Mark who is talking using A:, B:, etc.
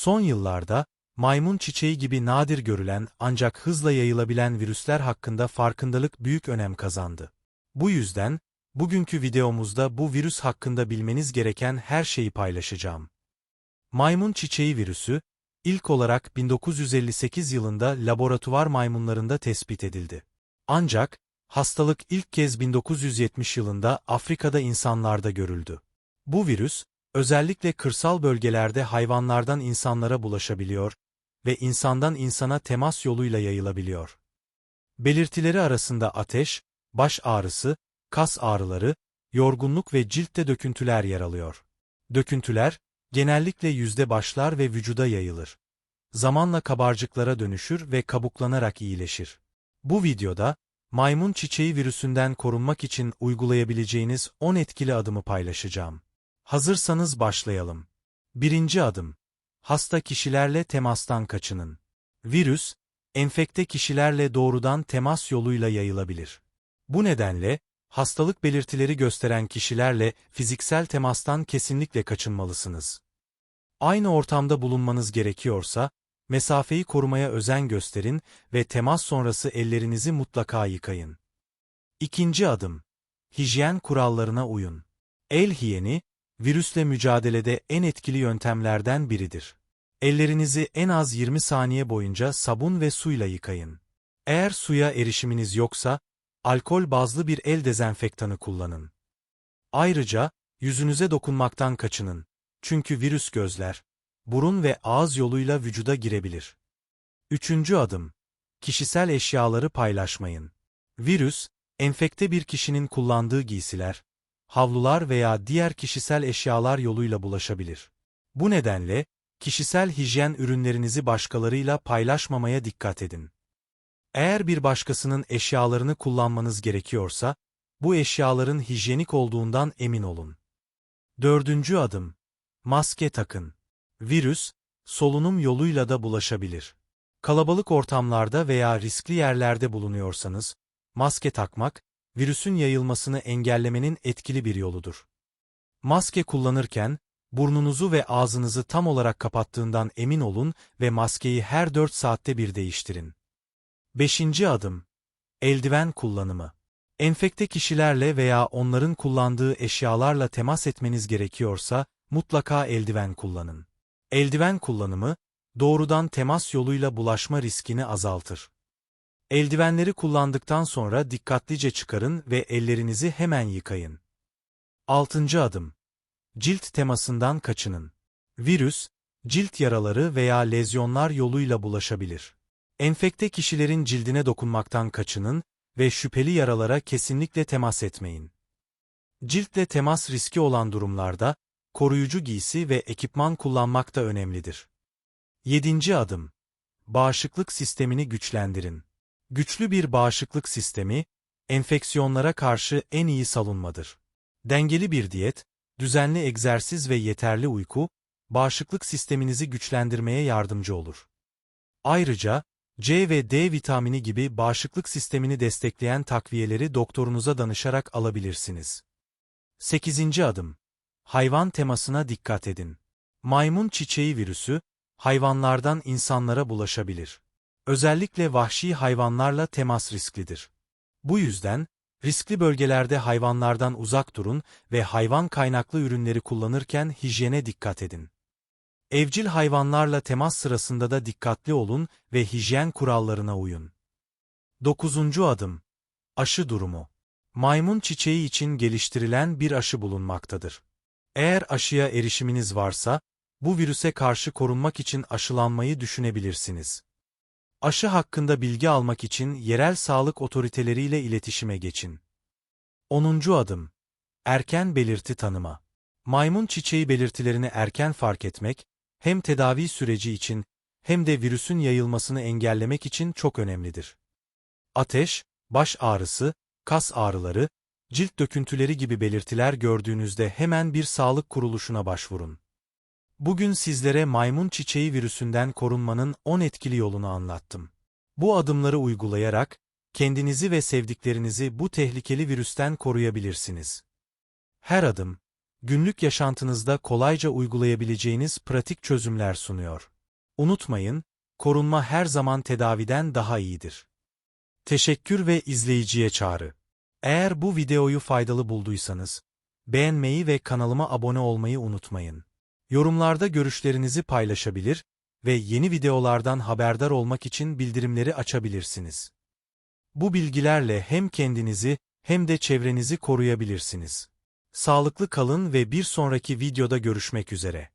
A: Son yıllarda, maymun çiçeği gibi nadir görülen ancak hızla yayılabilen virüsler hakkında farkındalık büyük önem kazandı. Bu yüzden, bugünkü videomuzda bu virüs hakkında bilmeniz gereken her şeyi paylaşacağım. Maymun çiçeği virüsü, ilk olarak 1958 yılında laboratuvar maymunlarında tespit edildi. Ancak, hastalık ilk kez 1970 yılında Afrika'da insanlarda görüldü. Bu virüs, özellikle kırsal bölgelerde hayvanlardan insanlara bulaşabiliyor ve insandan insana temas yoluyla yayılabiliyor. Belirtileri arasında ateş, baş ağrısı, kas ağrıları, yorgunluk ve ciltte döküntüler yer alıyor. Döküntüler, genellikle yüzde başlar ve vücuda yayılır. Zamanla kabarcıklara dönüşür ve kabuklanarak iyileşir. Bu videoda, maymun çiçeği virüsünden korunmak için uygulayabileceğiniz 10 etkili adımı paylaşacağım. Hazırsanız başlayalım. Birinci adım. Hasta kişilerle temastan kaçının. Virüs, enfekte kişilerle doğrudan temas yoluyla yayılabilir. Bu nedenle, hastalık belirtileri gösteren kişilerle fiziksel temastan kesinlikle kaçınmalısınız. Aynı ortamda bulunmanız gerekiyorsa, mesafeyi korumaya özen gösterin ve temas sonrası ellerinizi mutlaka yıkayın. İkinci adım. Hijyen kurallarına uyun. El hijyeni, virüsle mücadelede en etkili yöntemlerden biridir. Ellerinizi en az 20 saniye boyunca sabun ve suyla yıkayın. Eğer suya erişiminiz yoksa, alkol bazlı bir el dezenfektanı kullanın. Ayrıca, yüzünüze dokunmaktan kaçının. Çünkü virüs gözler, burun ve ağız yoluyla vücuda girebilir. Üçüncü adım. Kişisel eşyaları paylaşmayın. Virüs, enfekte bir kişinin kullandığı giysiler, havlular veya diğer kişisel eşyalar yoluyla bulaşabilir. Bu nedenle, kişisel hijyen ürünlerinizi başkalarıyla paylaşmamaya dikkat edin. Eğer bir başkasının eşyalarını kullanmanız gerekiyorsa, bu eşyaların hijyenik olduğundan emin olun. Dördüncü adım. Maske takın. Virüs, solunum yoluyla da bulaşabilir. Kalabalık ortamlarda veya riskli yerlerde bulunuyorsanız, maske takmak, virüsün yayılmasını engellemenin etkili bir yoludur. Maske kullanırken, burnunuzu ve ağzınızı tam olarak kapattığından emin olun ve maskeyi her 4 saatte bir değiştirin. Beşinci adım. Eldiven kullanımı. Enfekte kişilerle veya onların kullandığı eşyalarla temas etmeniz gerekiyorsa, mutlaka eldiven kullanın. Eldiven kullanımı, doğrudan temas yoluyla bulaşma riskini azaltır. Eldivenleri kullandıktan sonra dikkatlice çıkarın ve ellerinizi hemen yıkayın. Altıncı adım. Cilt temasından kaçının. Virüs, cilt yaraları veya lezyonlar yoluyla bulaşabilir. Enfekte kişilerin cildine dokunmaktan kaçının ve şüpheli yaralara kesinlikle temas etmeyin. Ciltle temas riski olan durumlarda, koruyucu giysi ve ekipman kullanmak da önemlidir. 7. adım. Bağışıklık sistemini güçlendirin. Güçlü bir bağışıklık sistemi, enfeksiyonlara karşı en iyi savunmadır. Dengeli bir diyet, düzenli egzersiz ve yeterli uyku, bağışıklık sisteminizi güçlendirmeye yardımcı olur. Ayrıca, C ve D vitamini gibi bağışıklık sistemini destekleyen takviyeleri doktorunuza danışarak alabilirsiniz. 8. adım. Hayvan temasına dikkat edin. Maymun çiçeği virüsü, hayvanlardan insanlara bulaşabilir. Özellikle vahşi hayvanlarla temas risklidir. Bu yüzden, riskli bölgelerde hayvanlardan uzak durun ve hayvan kaynaklı ürünleri kullanırken hijyene dikkat edin. Evcil hayvanlarla temas sırasında da dikkatli olun ve hijyen kurallarına uyun. 9. adım. Aşı durumu. Maymun çiçeği için geliştirilen bir aşı bulunmaktadır. Eğer aşıya erişiminiz varsa, bu virüse karşı korunmak için aşılanmayı düşünebilirsiniz. Aşı hakkında bilgi almak için yerel sağlık otoriteleriyle iletişime geçin. 10. adım. Erken belirti tanıma. Maymun çiçeği belirtilerini erken fark etmek, hem tedavi süreci için hem de virüsün yayılmasını engellemek için çok önemlidir. Ateş, baş ağrısı, kas ağrıları, cilt döküntüleri gibi belirtiler gördüğünüzde hemen bir sağlık kuruluşuna başvurun. Bugün sizlere maymun çiçeği virüsünden korunmanın 10 etkili yolunu anlattım. Bu adımları uygulayarak, kendinizi ve sevdiklerinizi bu tehlikeli virüsten koruyabilirsiniz. Her adım, günlük yaşantınızda kolayca uygulayabileceğiniz pratik çözümler sunuyor. Unutmayın, korunma her zaman tedaviden daha iyidir. Teşekkür ve izleyiciye çağrı. Eğer bu videoyu faydalı bulduysanız, beğenmeyi ve kanalıma abone olmayı unutmayın. Yorumlarda görüşlerinizi paylaşabilir ve yeni videolardan haberdar olmak için bildirimleri açabilirsiniz. Bu bilgilerle hem kendinizi hem de çevrenizi koruyabilirsiniz. Sağlıklı kalın ve bir sonraki videoda görüşmek üzere.